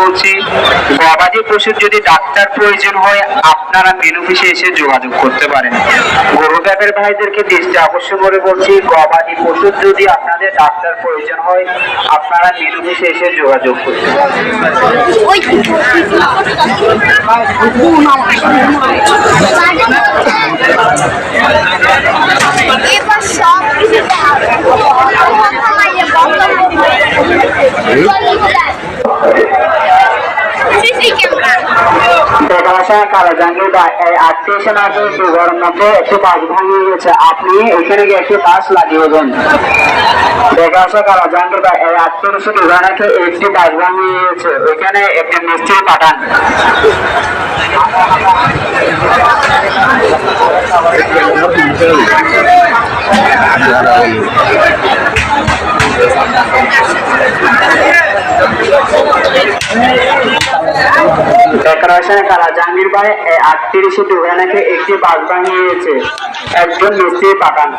বলছি, গবাদি পশুর যদি ডাক্তার প্রয়োজন হয়, আপনারা মেনু অফিসে এসে যোগাযোগ করতে পারেন। গরু ব্যাপের ভাইদেরকে দৃষ্টি আকর্ষণ করে বলছি, গবাদি পশুর যদি আপনাদের ডাক্তার প্রয়োজন হয়, আপনারা মেনু অফিসে এসে যোগাযোগ করতে পারেন। বেকাশা কালো জাঙ্গির বা এই আছে দুঘর মধ্যে একটু বাস ভাঙিয়ে গেছে, আপনি ওইখানে গিয়ে একটু বাস লাগিয়ে দেন বেকাশা কালো জাঙ্গির বা এই দুঘর আছে একটি বাস ভাঙিয়ে গেছে একটি মিস্ত্রি পাঠান। ডেকোরেশন কালা জাহাঙ্গীর ভাই আটত্রিশে দোকানাকে একটি বাস ভাঙিয়েছে একজন মিস্ত্রি পাঠান